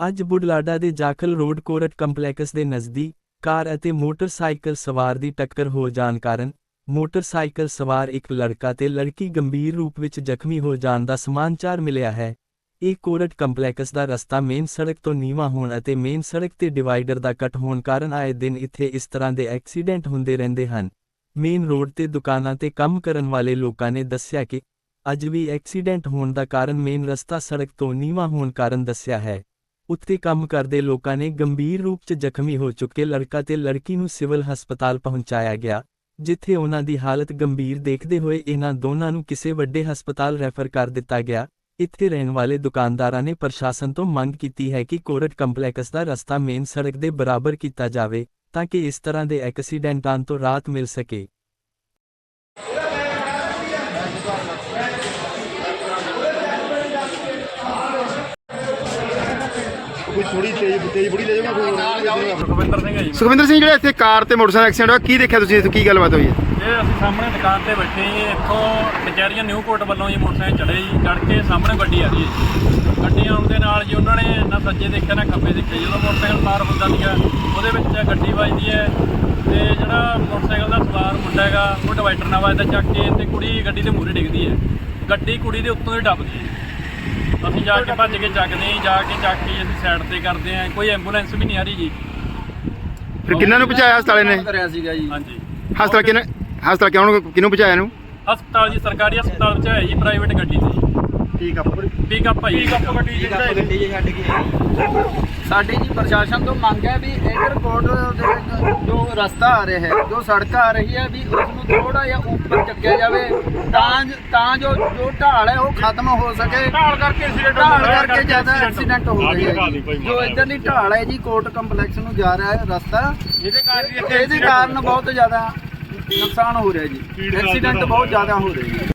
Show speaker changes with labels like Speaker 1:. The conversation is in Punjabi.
Speaker 1: ਅੱਜ ਬੁਢਲਾਡਾ ਦੇ ਜਾਖਲ ਰੋਡ ਕੋਰਟ ਕੰਪਲੈਕਸ ਦੇ ਨਜ਼ਦੀਕ ਕਾਰ ਅਤੇ ਮੋਟਰਸਾਈਕਲ ਸਵਾਰ ਦੀ ਟੱਕਰ ਹੋ ਜਾਣ ਕਾਰਨ ਮੋਟਰਸਾਈਕਲ ਸਵਾਰ ਇੱਕ ਲੜਕਾ ਤੇ ਲੜਕੀ ਗੰਭੀਰ ਰੂਪ ਵਿੱਚ ਜ਼ਖਮੀ ਹੋ ਜਾਣ ਦਾ ਸਮਾਚਾਰ ਮਿਲਿਆ ਹੈ। ਇਹ ਕੋਰਟ ਕੰਪਲੈਕਸ ਦਾ ਰਸਤਾ ਮੇਨ ਸੜਕ ਤੋਂ ਨੀਵਾਂ ਹੋਣ ਅਤੇ ਮੇਨ ਸੜਕ ਤੇ ਡਿਵਾਈਡਰ ਦਾ ਕੱਟ ਹੋਣ ਕਾਰਨ ਆਏ ਦਿਨ ਇੱਥੇ ਇਸ ਤਰ੍ਹਾਂ ਦੇ ਐਕਸੀਡੈਂਟ ਹੁੰਦੇ ਰਹਿੰਦੇ ਹਨ। ਮੇਨ ਰੋਡ ਤੇ ਦੁਕਾਨਾਂ ਤੇ ਕੰਮ ਕਰਨ ਵਾਲੇ ਲੋਕਾਂ ਨੇ ਦੱਸਿਆ ਕਿ ਅੱਜ ਵੀ ਐਕਸੀਡੈਂਟ ਹੋਣ ਦਾ ਕਾਰਨ ਮੇਨ ਰਸਤਾ ਸੜਕ ਤੋਂ ਨੀਵਾਂ ਹੋਣ ਕਾਰਨ ਦੱਸਿਆ ਹੈ। ਉੱਥੇ ਕੰਮ ਕਰਦੇ ਲੋਕਾਂ ਨੇ ਗੰਭੀਰ ਰੂਪ 'ਚ ਜ਼ਖਮੀ ਹੋ ਚੁੱਕੇ ਲੜਕਾ ਤੇ ਲੜਕੀ ਨੂੰ ਸਿਵਲ ਹਸਪਤਾਲ ਪਹੁੰਚਾਇਆ ਗਿਆ, ਜਿੱਥੇ ਉਹਨਾਂ ਦੀ ਹਾਲਤ ਗੰਭੀਰ ਦੇਖਦੇ ਹੋਏ ਇਹਨਾਂ ਦੋਨਾਂ ਨੂੰ ਕਿਸੇ ਵੱਡੇ ਹਸਪਤਾਲ ਰੈਫਰ ਕਰ ਦਿੱਤਾ ਗਿਆ। ਇੱਥੇ ਰਹਿਣ ਵਾਲੇ ਦੁਕਾਨਦਾਰਾਂ ਨੇ ਪ੍ਰਸ਼ਾਸਨ ਤੋਂ ਮੰਗ ਕੀਤੀ ਹੈ ਕਿ ਕੋਰਟ ਕੰਪਲੈਕਸ ਦਾ ਰਸਤਾ ਮੇਨ ਸੜਕ ਦੇ ਬਰਾਬਰ ਕੀਤਾ ਜਾਵੇ, ਤਾਂ ਕਿ ਇਸ ਤਰ੍ਹਾਂ ਦੇ ਐਕਸੀਡੈਂਟਾਂ ਤੋਂ ਰਾਹਤ ਮਿਲ ਸਕੇ
Speaker 2: ਕੋਈ ਥੋੜੀ ਤੇਜ਼ ਤੇਜ਼ ਬੁੜੀ ਲੈ ਜਾਊਗਾ ਕੋਈ
Speaker 3: ਸੁਖਵਿੰਦਰ ਸਿੰਘ ਹੈ ਜੀ।
Speaker 2: ਸੁਖਵਿੰਦਰ ਸਿੰਘ ਜਿਹੜਾ ਇੱਥੇ ਕਾਰ ਤੇ ਮੋਟਰਸਾਈਕਲ ਐਕਸੀਡੈਂਟ ਹੋਇਆ ਕੀ ਦੇਖਿਆ ਤੁਸੀਂ? ਇੱਥੇ ਕੀ ਗੱਲਬਾਤ ਹੋਈ ਹੈ?
Speaker 3: ਇਹ ਅਸੀਂ ਸਾਹਮਣੇ ਦੁਕਾਨ ਤੇ ਬੈਠੇ ਜੀ। ਇੱਥੋਂ ਕਚਹਿਰੀਆਂ ਨਿਊ ਕੋਰਟ ਵੱਲੋਂ ਜੀ ਮੋਟਰਸਾਈਕਲ ਚੜੇ ਜੀ। ਚੜ ਕੇ ਸਾਹਮਣੇ ਗੱਡੀ ਆ ਰਹੀ ਹੈ ਜੀ। ਗੱਡੀ ਆਉਣ ਦੇ ਨਾਲ ਜੀ ਉਹਨਾਂ ਨੇ ਨਾ ਸੱਜੇ ਦੇਖਿਆ ਨਾ ਖੱਬੇ ਦੇਖਿਆ ਜਦੋਂ ਮੋਟਰਸਾਈਕਲ ਪਾਰ ਹੁੰਦਾ ਸੀਗਾ ਉਹਦੇ ਵਿੱਚ ਗੱਡੀ ਵੱਜਦੀ ਹੈ ਤੇ ਜਿਹੜਾ ਮੋਟਰਸਾਈਕਲ ਦਾ ਸਵਾਰ ਮੁੰਡਾ ਹੈਗਾ ਉਹ ਡਿਵਾਈਡਰ ਨਾਲ ਵੱਜਦਾ ਚੱਕ ਕੇ ਤੇ ਕੁੜੀ ਗੱਡੀ ਦੇ ਮੂਹਰੇ ਡਿੱਗਦੀ ਹੈ। ਗੱਡੀ ਕੁੜੀ ਦੇ ਉੱਤੋਂ ਹੀ ਡੱਬਦੀ ਹੈ। ਅਸੀਂ ਜਾ ਕੇ ਭੱਜ ਕੇ ਚੱਕਦੇ ਹਾਂ ਜੀ, ਕੇ ਚੱਕ ਕੇ ਅਸੀਂ ਸਾਈਡ ਤੇ ਕਰਦੇ ਹਾਂ। ਕੋਈ ਐਂਬੂਲੈਂਸ ਵੀ ਨਹੀਂ ਆ ਰਹੀ ਜੀ।
Speaker 2: ਫਿਰ ਕਿੰਨਾਂ ਨੂੰ ਪਹੁੰਚਾਇਆ ਹਸਪਤਾਲੇ ਨੇ
Speaker 4: ਕਰਿਆ ਸੀਗਾ ਜੀ।
Speaker 3: ਹਾਂਜੀ।
Speaker 2: ਹਸਪਤਾਲ ਕਿਹਨੇ ਹਸਪਤਾਲ ਕਿਹਨੂੰ ਕਿਹਨੂੰ ਪਹੁੰਚਾਇਆ ਇਹਨੂੰ?
Speaker 3: ਹਸਪਤਾਲ ਜੀ ਸਰਕਾਰੀ ਹਸਪਤਾਲ ਵਿੱਚ ਹੈ ਜੀ ਪ੍ਰਾਈਵੇਟ ਗੱਡੀ ਤੇ
Speaker 2: ਠੀਕ ਆ
Speaker 3: ਪਿਕਅਪ ਹੈ ਜੀ
Speaker 4: ਗੱਡੀ ਜੇ ਛੱਡ ਕੇ ਸਾਡੀ ਜੀ ਪ੍ਰਸ਼ਾਸਨ ਤੋਂ ਮੰਗ ਹੈ ਵੀ 에ਅਰਪੋਰਟ ਦੇ ਵਿੱਚ ਜੋ ਰਸਤਾ ਆ ਰਿਹਾ ਹੈ ਜੋ ਸੜਕ ਆ ਰਹੀ ਹੈ ਵੀ ਉਸ ਨੂੰ ਥੋੜਾ ਜਿਹਾ ਉੱਪਰ ਚੱਕਿਆ ਜਾਵੇ ਤਾਂ ਜ- ਤਾਂ ਜੋ ਜੋ ਢਾਲ ਹੈ ਉਹ ਖਤਮ ਹੋ ਸਕੇ।
Speaker 3: ਢਾਲ ਕਰਕੇ ਐਕਸੀਡੈਂਟ
Speaker 4: ਢਾਲ ਕਰਕੇ ਜ਼ਿਆਦਾ ਐਕਸੀਡੈਂਟ ਹੋ ਰਹੇ ਹੈ ਜੀ। ਜੋ ਇੱਧਰਲੀ ਢਾਲ ਹੈ ਜੀ ਕੋਰਟ ਕੰਪਲੈਕਸ ਨੂੰ ਜਾ ਰਿਹਾ ਹੈ ਰਸਤਾ।
Speaker 3: ਇਹਦੇ ਕਾਰਨ
Speaker 4: ਇਹਦੇ ਕਾਰਨ ਬਹੁਤ ਜ਼ਿਆਦਾ ਨੁਕਸਾਨ ਹੋ ਰਿਹਾ ਜੀ। ਐਕਸੀਡੈਂਟ ਬਹੁਤ ਜ਼ਿਆਦਾ ਹੋ ਰਹੇ ਜੀ